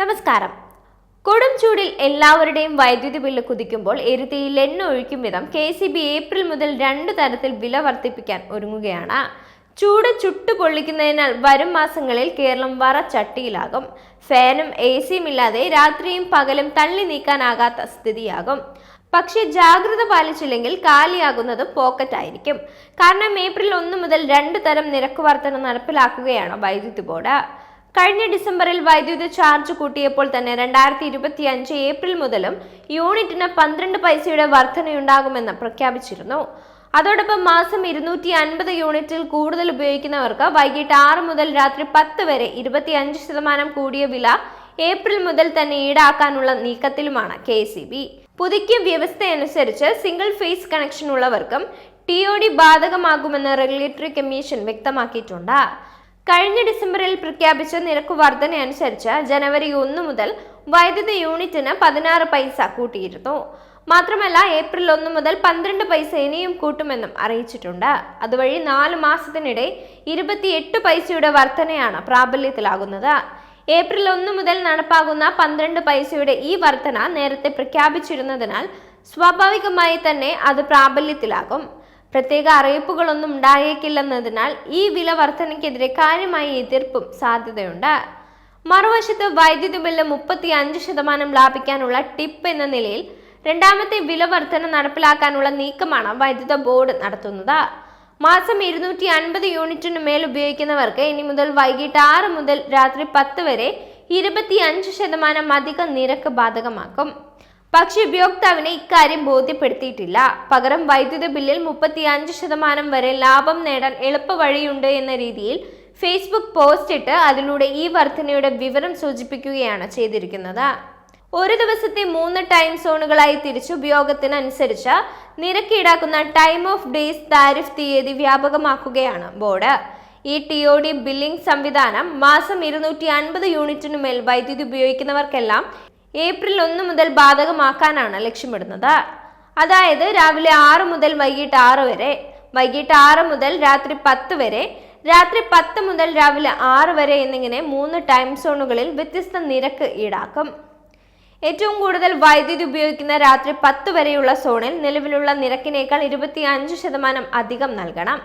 നമസ്കാരം. കൊടും ചൂടിൽ എല്ലാവരുടെയും വൈദ്യുതി ബില്ല് കുതിക്കുമ്പോൾ എരുത്തിയിൽ എണ്ണ ഒഴിക്കും വിധം കെ സി ബി ഏപ്രിൽ മുതൽ രണ്ട് തരത്തിൽ വില വർദ്ധിപ്പിക്കാൻ ഒരുങ്ങുകയാണ്. ചൂട് ചുട്ടു പൊള്ളിക്കുന്നതിനാൽ വരും മാസങ്ങളിൽ കേരളം വറച്ചട്ടിയിലാകും. ഫാനും എ സിയും ഇല്ലാതെ രാത്രിയും പകലും തള്ളി നീക്കാനാകാത്ത സ്ഥിതിയാകും. പക്ഷേ ജാഗ്രത പാലിച്ചില്ലെങ്കിൽ കാലിയാകുന്നത് പോക്കറ്റ് ആയിരിക്കും കാരണം ഏപ്രിൽ ഒന്ന് മുതൽ രണ്ട് തരം നിരക്ക് വർധന നടപ്പിലാക്കുകയാണ് വൈദ്യുതി ബോർഡ്. കഴിഞ്ഞ ഡിസംബറിൽ വൈദ്യുതി ചാർജ് കൂട്ടിയപ്പോൾ തന്നെ രണ്ടായിരത്തി ഇരുപത്തി അഞ്ച് ഏപ്രിൽ മുതലും യൂണിറ്റിന് പന്ത്രണ്ട് പൈസയുടെ വർധനയുണ്ടാകുമെന്ന് പ്രഖ്യാപിച്ചിരുന്നു. അതോടൊപ്പം മാസം ഇരുന്നൂറ്റി അൻപത് യൂണിറ്റിൽ കൂടുതൽ ഉപയോഗിക്കുന്നവർക്ക് വൈകിട്ട് ആറ് മുതൽ രാത്രി പത്ത് വരെ ഇരുപത്തി അഞ്ച് ശതമാനം കൂടിയ വില ഏപ്രിൽ മുതൽ തന്നെ ഈടാക്കാനുള്ള നീക്കത്തിലുമാണ് കെ സി ബി. പുതുക്കിയ വ്യവസ്ഥയനുസരിച്ച് സിംഗിൾ ഫേസ് കണക്ഷൻ ഉള്ളവർക്കും ടി ഒ ഡി ബാധകമാകുമെന്ന് റെഗുലേറ്ററി കമ്മീഷൻ വ്യക്തമാക്കിയിട്ടുണ്ട്. കഴിഞ്ഞ ഡിസംബറിൽ പ്രഖ്യാപിച്ച നിരക്ക് വർധന അനുസരിച്ച് ജനുവരി ഒന്ന് മുതൽ വൈദ്യുതി യൂണിറ്റിന് പതിനാറ് പൈസ കൂട്ടിയിരുന്നു. മാത്രമല്ല ഏപ്രിൽ ഒന്ന് മുതൽ പന്ത്രണ്ട് പൈസ ഇനിയും കൂട്ടുമെന്നും അറിയിച്ചിട്ടുണ്ട്. അതുവഴി നാല് മാസത്തിനിടെ ഇരുപത്തിയെട്ട് പൈസയുടെ വർധനയാണ് പ്രാബല്യത്തിലാകുന്നത്. ഏപ്രിൽ ഒന്ന് മുതൽ നടപ്പാകുന്ന പന്ത്രണ്ട് പൈസയുടെ ഈ വർധന നേരത്തെ പ്രഖ്യാപിച്ചിരുന്നതിനാൽ സ്വാഭാവികമായി തന്നെ അത് പ്രാബല്യത്തിലാകും. പ്രത്യേക അറിയിപ്പുകളൊന്നും ഉണ്ടായേക്കില്ലെന്നതിനാൽ ഈ വില വർധനയ്ക്കെതിരെ കാര്യമായ എതിർപ്പും സാധ്യതയുണ്ട്. മറുവശത്ത് വൈദ്യുതി ബില്ല് മുപ്പത്തി അഞ്ച് ശതമാനം ലാഭിക്കാനുള്ള ടിപ്പ് എന്ന നിലയിൽ രണ്ടാമത്തെ വില വർധന നടപ്പിലാക്കാനുള്ള നീക്കമാണ് വൈദ്യുത ബോർഡ് നടത്തുന്നത്. മാസം ഇരുന്നൂറ്റി അൻപത് യൂണിറ്റിന് മേൽ ഉപയോഗിക്കുന്നവർക്ക് ഇനി മുതൽ വൈകിട്ട് ആറ് മുതൽ രാത്രി പത്ത് വരെ ഇരുപത്തി അഞ്ച് ശതമാനം അധിക നിരക്ക് ബാധകമാക്കും. പക്ഷേ ഉപയോക്താവിന് ഇക്കാര്യം ബോധ്യപ്പെടുത്തിയിട്ടില്ല. പകരം വൈദ്യുതി ബില്ലിൽ മുപ്പത്തി അഞ്ച് ശതമാനം വരെ ലാഭം നേടാൻ എളുപ്പ വഴിയുണ്ട് എന്ന രീതിയിൽ ഫേസ്ബുക്ക് പോസ്റ്റ് ഇട്ട് അതിലൂടെ ഈ വർധനയുടെ വിവരം സൂചിപ്പിക്കുകയാണ് ചെയ്തിരിക്കുന്നത്. ഒരു ദിവസത്തെ മൂന്ന് ടൈം സോണുകളായി തിരിച്ചു ഉപയോഗത്തിനനുസരിച്ച് നിരക്ക് ഈടാക്കുന്ന ടൈം ഓഫ് ഡേയ്സ് താരിഫ് തീയതി വ്യാപകമാക്കുകയാണ് ബോർഡ്. ഈ ടി ഒ ഡി ബില്ലിംഗ് സംവിധാനം മാസം ഇരുന്നൂറ്റി അൻപത് യൂണിറ്റിനു മേൽ വൈദ്യുതി ഉപയോഗിക്കുന്നവർക്കെല്ലാം ഏപ്രിൽ ഒന്ന് മുതൽ ബാധകമാക്കാനാണ് ലക്ഷ്യമിടുന്നത്. അതായത് രാവിലെ ആറ് മുതൽ വൈകിട്ട് ആറ് വരെ വൈകിട്ട് ആറ് മുതൽ രാത്രി പത്ത് വരെ രാത്രി പത്ത് മുതൽ രാവിലെ ആറ് വരെ എന്നിങ്ങനെ മൂന്ന് ടൈം സോണുകളിൽ വ്യത്യസ്ത നിരക്ക് ഈടാക്കും. ഏറ്റവും കൂടുതൽ വൈദ്യുതി ഉപയോഗിക്കുന്ന രാത്രി പത്ത് വരെയുള്ള സോണിൽ നിലവിലുള്ള നിരക്കിനേക്കാൾ ഇരുപത്തി അഞ്ച് ശതമാനം അധികം നൽകണം.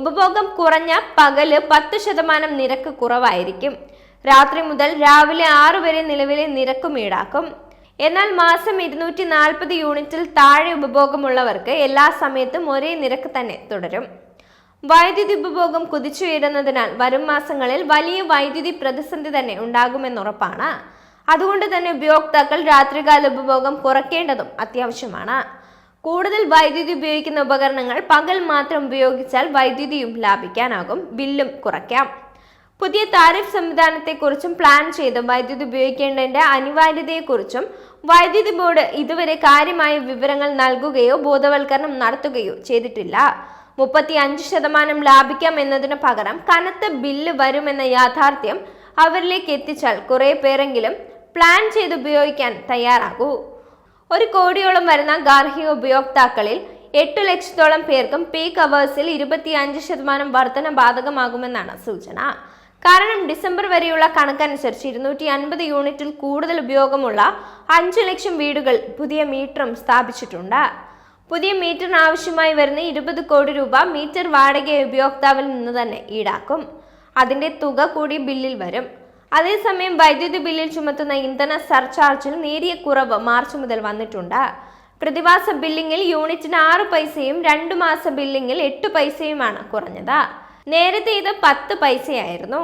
ഉപഭോഗം കുറഞ്ഞ പകൽ പത്ത് ശതമാനം നിരക്ക് കുറവായിരിക്കും. രാത്രി മുതൽ രാവിലെ ആറ് വരെ നിലവിലെ നിരക്കും ഈടാക്കും. എന്നാൽ മാസം ഇരുന്നൂറ്റി നാൽപ്പത് യൂണിറ്റിൽ താഴെ ഉപഭോഗമുള്ളവർക്ക് എല്ലാ സമയത്തും ഒരേ നിരക്ക് തന്നെ തുടരും. വൈദ്യുതി ഉപഭോഗം കുതിച്ചുയരുന്നതിനാൽ വരും മാസങ്ങളിൽ വലിയ വൈദ്യുതി പ്രതിസന്ധി തന്നെ ഉണ്ടാകുമെന്നുറപ്പാണ്. അതുകൊണ്ട് തന്നെ ഉപയോക്താക്കൾ രാത്രികാല ഉപഭോഗം കുറയ്ക്കേണ്ടതും അത്യാവശ്യമാണ്. കൂടുതൽ വൈദ്യുതി ഉപയോഗിക്കുന്ന ഉപകരണങ്ങൾ പകൽ മാത്രം ഉപയോഗിച്ചാൽ വൈദ്യുതിയും ലാഭിക്കാനാകും ബില്ലും കുറയ്ക്കാം. പുതിയ താരിഫ് സംവിധാനത്തെക്കുറിച്ചും പ്ലാൻ ചെയ്ത്. വൈദ്യുതി ഉപയോഗിക്കേണ്ടതിന്റെ അനിവാര്യതയെക്കുറിച്ചും വൈദ്യുതി ബോർഡ് ഇതുവരെ കാര്യമായ വിവരങ്ങൾ നൽകുകയോ ബോധവൽക്കരണം നടത്തുകയോ ചെയ്തിട്ടില്ല. മുപ്പത്തി അഞ്ച് ശതമാനം ലാഭിക്കാം എന്നതിന് പകരം കനത്ത ബില്ല് വരുമെന്ന യാഥാർത്ഥ്യം അവരിലേക്ക് എത്തിച്ചാൽ കുറെ പേരെങ്കിലും പ്ലാൻ ചെയ്ത് ഉപയോഗിക്കാൻ തയ്യാറാകൂ. ഒരു കോടിയോളം വരുന്ന ഗാർഹിക ഉപയോക്താക്കളിൽ എട്ടു ലക്ഷത്തോളം പേർക്കും പീക്ക് അവേഴ്സിൽ ഇരുപത്തി അഞ്ച് ശതമാനം വർധന ബാധകമാകുമെന്നാണ് സൂചന. കാരണം ഡിസംബർ വരെയുള്ള കണക്കനുസരിച്ച് ഇരുന്നൂറ്റി അൻപത് യൂണിറ്റിൽ കൂടുതൽ ഉപയോഗമുള്ള അഞ്ചു ലക്ഷം വീടുകൾ പുതിയ മീറ്ററും സ്ഥാപിച്ചിട്ടുണ്ട്. പുതിയ മീറ്ററിന് ആവശ്യമായി വരുന്ന ഇരുപത് കോടി രൂപ മീറ്റർ വാടക ഉപയോക്താവിൽ നിന്ന് തന്നെ ഈടാക്കും. അതിന്റെ തുക കൂടി ബില്ലിൽ വരും. അതേസമയം വൈദ്യുതി ബില്ലിൽ ചുമത്തുന്ന ഇന്ധന സർചാർജിൽ നേരിയ കുറവ് മാർച്ച് മുതൽ വന്നിട്ടുണ്ട്. പ്രതിമാസ ബില്ലിങ്ങിൽ യൂണിറ്റിന് ആറ് പൈസയും രണ്ടു മാസ ബില്ലിങ്ങിൽ എട്ട് പൈസയുമാണ് കുറഞ്ഞത്. നേരത്തെ ഇത് പത്ത് പൈസയായിരുന്നു.